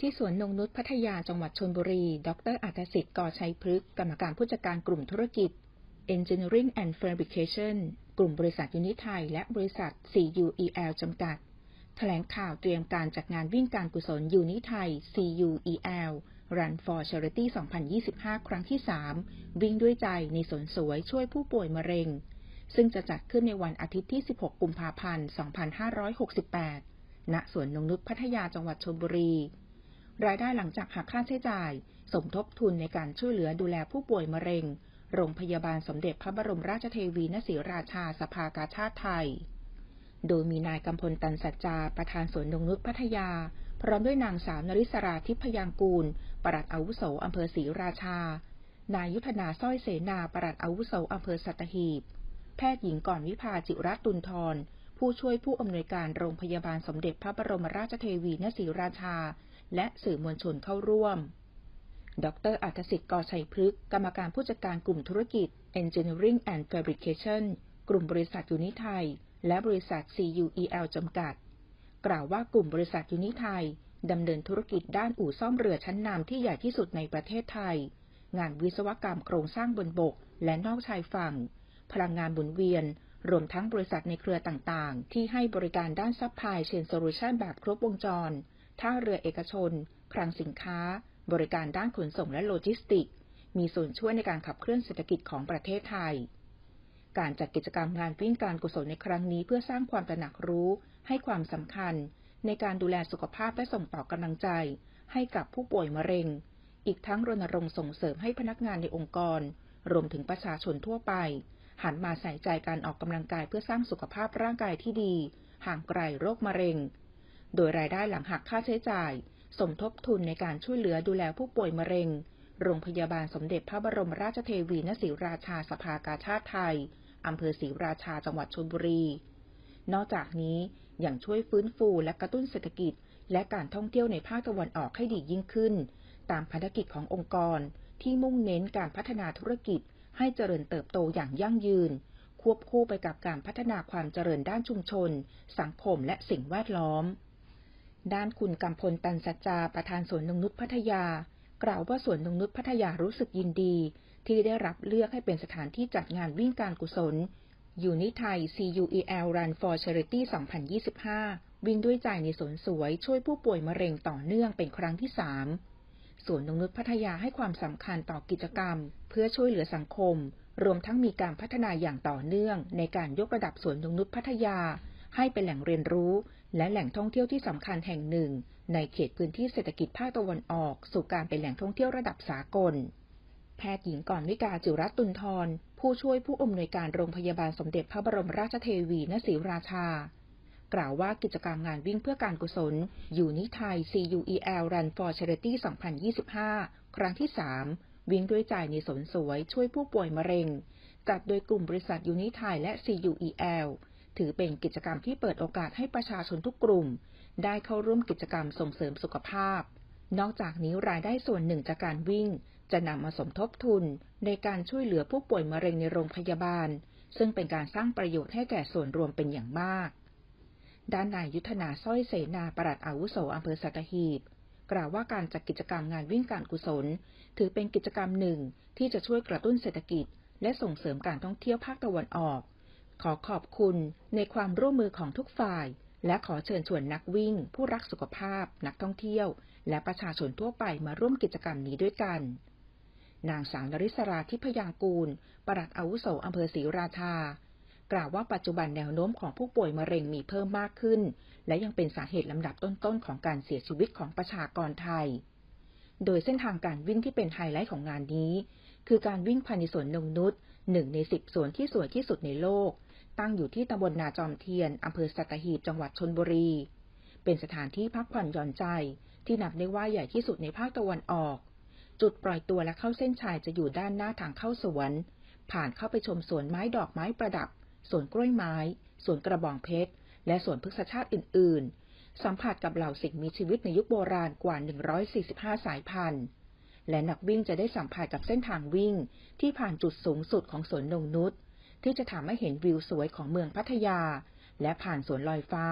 ที่สวนนงนุชพัทยาจังหวัดชนบุรี ดรอัตสิทธิ์กอชัยพฤกษ์กรรมการผู้จัดการกลุ่มธุรกิจ Engineering and Fabrication กลุ่มบริษัทยูนิไทยและบริษัท CUEL จำกัด แถลงข่าวเตรียมการจัดงานวิ่งการกุศลยูนิไทย CUEL Run for Charity 2025 ครั้งที่ 3 วิ่งด้วยใจในสนสวยช่วยผู้ป่วยมะเร็ง ซึ่งจะจัดขึ้นในวันอาทิตย์ที่ 16 กุมภาพันธ์ 2568 ณ สวนนงนุชพัทยาจังหวัดชลบุรี รายได้หลังจากหักค่าใช้จ่าย สมทบทุนในการช่วยเหลือดูแลผู้ป่วยมะเร็ง โรงพยาบาลสมเด็จพระบรมราชเทวีณศรีราชาสภากาชาติไทย โดยมีนายกำพลตันสัจจา ประธานสวนนงนุชพัทยา พร้อมด้วยนางสาวนริศราทิพยางกูล ปลัดอาวุโสอำเภอศรีราชา นายยุทธนาสร้อยเสนา ปลัดอาวุโสอำเภอสัตหีบ แพทย์หญิงก่อนวิภาจิรัตตุนทร ผู้ช่วยผู้อำนวยการโรงพยาบาลสมเด็จพระบรมราชเทวีณศรีราชา และสื่อมวลชนเข้าร่วม ดรอัตสิทธิ์กอชัยพฤกษ์กรรมการผู้จัดการกลุ่มธุรกิจ Engineering and Fabrication กลุ่มบริษัทยูนิไทย และบริษัท CUEL จำกัด กล่าวว่ากลุ่มบริษัทยูนิไทยดำเนินธุรกิจด้านอู่ซ่อมเรือชั้นนำที่ใหญ่ที่สุดในประเทศไทย งานวิศวกรรมโครงสร้างบนบก และนอกชายฝั่ง พลังงานหมุนเวียน รวมทั้งบริษัทในเครือต่างๆ ที่ให้บริการด้านซัพพลายเชนโซลูชันแบบครบวงจร ท่าเรือเอกชน คลังสินค้า บริการด้านขนส่งและโลจิสติก มีส่วนช่วยในการขับเคลื่อนเศรษฐกิจของประเทศไทย การจัดกิจกรรมงานวิ่งการกุศลในครั้งนี้เพื่อสร้างความตระหนักรู้ ให้ความสำคัญ ในการดูแลสุขภาพและส่งต่อกำลังใจ ให้กับผู้ป่วยมะเร็ง อีกทั้งรณรงค์ส่งเสริมให้พนักงานในองค์กร รวมถึงประชาชนทั่วไป หันมาใส่ใจการออกกำลังกายเพื่อสร้างสุขภาพร่างกายที่ดี ห่างไกลโรคมะเร็ง โดยรายได้หลังหักค่าใช้จ่าย สมทบทุนในการช่วยเหลือดูแลผู้ป่วยมะเร็ง โรงพยาบาลสมเด็จพระบรมราชเทวีณศรีราชาสภากาชาติไทยอำเภอศรีราชาจังหวัดชลบุรี นอกจากนี้ยังช่วยฟื้นฟูและกระตุ้นเศรษฐกิจ และการท่องเที่ยวในภาคตะวันออกให้ดียิ่งขึ้น ตามภารกิจขององค์กรที่มุ่งเน้นการพัฒนาธุรกิจ ให้เจริญเติบโตอย่างยั่งยืน ควบคู่ไปกับการพัฒนาความเจริญด้านชุมชน สังคมและสิ่งแวดล้อม ด้านคุณกำพลตันสัจจาประธานสวนนงนุชพัทยา กล่าวว่าสวนนงนุชพัทยารู้สึกยินดี ที่ได้รับเลือกให้เป็นสถานที่จัดงานวิ่งการกุศลยูนิไทย CUEL Run for Charity 2025 วิ่งด้วยใจในสวนสวยช่วยผู้ป่วยมะเร็งต่อเนื่องเป็นครั้งที่ 3 สวนนงนุชพัทยาให้ความสำคัญต่อกิจกรรม เพื่อช่วยเหลือสังคม รวมทั้งมีการพัฒนาอย่างต่อเนื่อง ในการยกระดับสวนนงนุชพัทยา ให้เป็นแหล่งเรียนรู้ และแหล่งท่องเที่ยวที่สำคัญแห่งหนึ่ง ในเขตพื้นที่เศรษฐกิจภาคตะวันออก สู่การเป็นแหล่งท่องเที่ยวระดับสากล แพทย์หญิงก่อนวิกาจิรัตตุนทรผู้ช่วยผู้อำนวยการโรงพยาบาลสมเด็จพระบรมราชเทวีณศรีราชา กล่าวว่ากิจกรรมงานวิ่งเพื่อการกุศลยูนิไทย CUEL Run for Charity 2025 ครั้งที่ 3 วิ่งด้วยใจในสนสวยช่วยผู้ป่วยมะเร็ง จัดโดยกลุ่มบริษัทยูนิไทยและ CUEL ถือเป็นกิจกรรมที่เปิดโอกาสให้ประชาชนทุกกลุ่ม ได้เข้าร่วมกิจกรรมส่งเสริมสุขภาพ นอกจากนี้รายได้ส่วนหนึ่งจากการวิ่ง จะนำมาสมทบทุน ในการช่วยเหลือผู้ป่วยมะเร็งในโรงพยาบาล ซึ่งเป็นการสร้างประโยชน์ให้แก่ส่วนรวมเป็นอย่างมาก ด้านนายยุทธนาสร้อยเสนาปลัดอาวุโสอำเภอสัตหีบ กล่าวว่าการจัดกิจกรรมงานวิ่งการกุศล ถือเป็นกิจกรรมหนึ่งที่จะช่วยกระตุ้นเศรษฐกิจ และส่งเสริมการท่องเที่ยวภาคตะวันออก ขอขอบคุณในความร่วมมือของทุกฝ่าย และขอเชิญชวนนักวิ่ง ผู้รักสุขภาพ นักท่องเที่ยว และประชาชนทั่วไปมาร่วมกิจกรรมนี้ด้วยกันนางสาวนริศราทิพยางกูล ปลัดอาวุโสอำเภอศรีราชา กล่าวว่าปัจจุบันแนวโน้มของผู้ป่วยมะเร็งมีเพิ่มมากขึ้น และยังเป็นสาเหตุลำดับต้นๆของการเสียชีวิตของประชากรไทย โดยเส้นทางการวิ่งที่เป็นไฮไลท์ของงานนี้ คือการวิ่งภายในสวนนงนุษย์หนึ่งในสิบสวนที่สวยที่สุดในโลก ตั้งอยู่ที่ตำบลนาจอมเทียนอำเภอสัตหีบจังหวัดชนบุรี เป็นสถานที่พักผ่อนหย่อนใจ ที่นับได้ว่าใหญ่ที่สุดในภาคตะวันออก จุดปล่อยตัวและเข้าเส้นชัยจะอยู่ด้านหน้าทางเข้าสวน ผ่านเข้าไปชมสวนไม้ดอกไม้ประดับ สวนกล้วยไม้ สวนกระบองเพชร และสวนพฤกษชาติอื่น ๆ สัมผัสกับเหล่าสิ่งมีชีวิตในยุคโบราณกว่า 145 สายพันธุ์ และนักวิ่งจะได้สัมผัสกับเส้นทางวิ่งที่ผ่านจุดสูงสุดของสวนนงนุษที่จะทำให้เห็นวิวสวยของเมืองพัทยา และผ่านสวนลอยฟ้า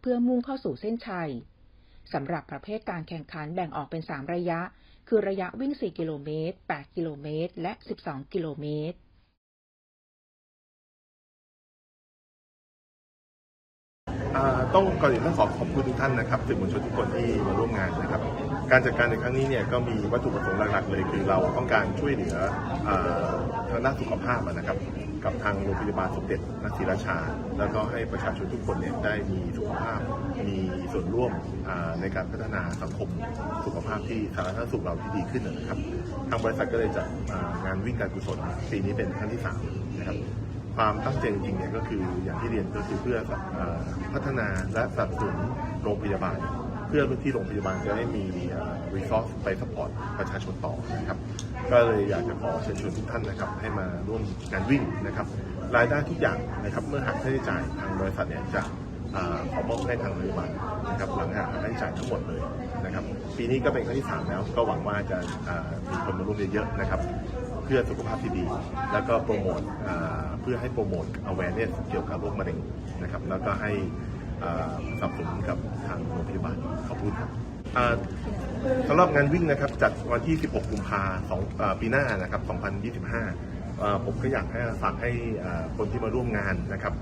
เพื่อมุ่งเข้าสู่เส้นชัยสำหรับประเภทการแข่งขันแบ่งออกเป็น 3 ระยะ คือระยะวิ่ง 4 กิโลเมตร 8 กิโลเมตร และ 12 กิโลเมตร ต้องก่อนอื่นต้องขอขอบคุณทุกท่านนะครับสื่อมวลชนทุกคนที่มาร่วมงานนะครับ การจัดการในครั้งนี้เนี่ยก็มีวัตถุประสงค์หลักๆเลย คือเราต้องการช่วยเหลือทางด้านสุขภาพนะครับ กับทางโรงพยาบาลสมเด็จนศรีราชา แล้วก็ให้ประชาชนทุกคนเนี่ยได้มีสุขภาพ มีส่วนร่วมในการพัฒนาสังคมสุขภาพที่สาธารณสุขเราที่ดีขึ้นนะครับ ทางบริษัทก็เลยจัดงานวิ่งการกุศลปีนี้เป็นครั้งที่สามนะครับ ความตั้งใจจริงๆเนี่ยก็คืออย่างที่เรียนก็คือเพื่ออพัฒนาและสนับสนุนโรงพยาบาล เพื่อที่โรงพยาบาลจะได้มีรีซอสไปสปอร์ตประชาชนต่อนะครับ ก็เลยอยากจะขอเชิญชวนทุกท่านนะครับ ให้มาร่วมงานวิ่งนะครับ รายได้ทุกอย่างนะครับ เมื่อหักค่าใช้จ่ายทางบริษัทเนี่ยจะขอมอบให้ทางโรงพยาบาลนะครับหลังจากค่าใช้จ่ายทั้งหมดเลยนะครับ ปีนี้ก็เป็นครั้งที่สามแล้ว ก็หวังว่าจะมีคนมาร่วมเยอะๆนะครับ เพื่อสุขภาพที่ดี แล้วก็โปรโมทเพื่อให้โปรโมท awareness เกี่ยวกับโรคมะเร็งนะครับ แล้วก็ให้อ่าสนับสนุนกับทางโรงพยาบาลขอบคุณครับสำหรับงานวิ่งนะครับจัดวันที่ 16 กุมภาสองอ่าปีหน้านะครับ 2025อ่าผมก็อยากให้ฝากให้คนที่มาร่วมงานนะครับ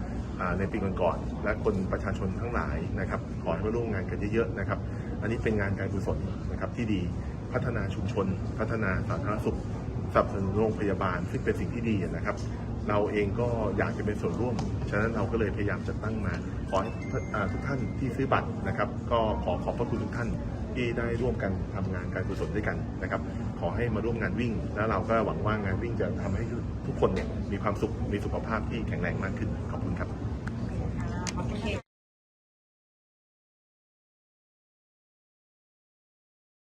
ในปีก่อนๆและคนประชาชนทั้งหลายนะครับ ขอให้มาร่วมงานกันเยอะๆนะครับ อันนี้เป็นงานการกุศลนะครับที่ดีพัฒนาชุมชน พัฒนาสาธารณสุข สนับสนุนโรงพยาบาลซึ่งเป็นสิ่งที่ดีนะครับ เราเองก็อยากจะเป็นส่วนร่วม ฉะนั้นเราก็เลยพยายามจัดตั้งมา ขอให้ทุกท่านที่ซื้อบัตรนะครับ ก็ขอขอบพระคุณทุกท่านที่ได้ร่วมกันทำงานการกุศลด้วยกันนะครับ ขอให้มาร่วมงานวิ่ง แล้วเราก็หวังว่างานวิ่งจะทำให้ทุกคนเนี่ยมีความสุขมีสุขภาพที่แข็งแรงมากขึ้นขอบคุณครับ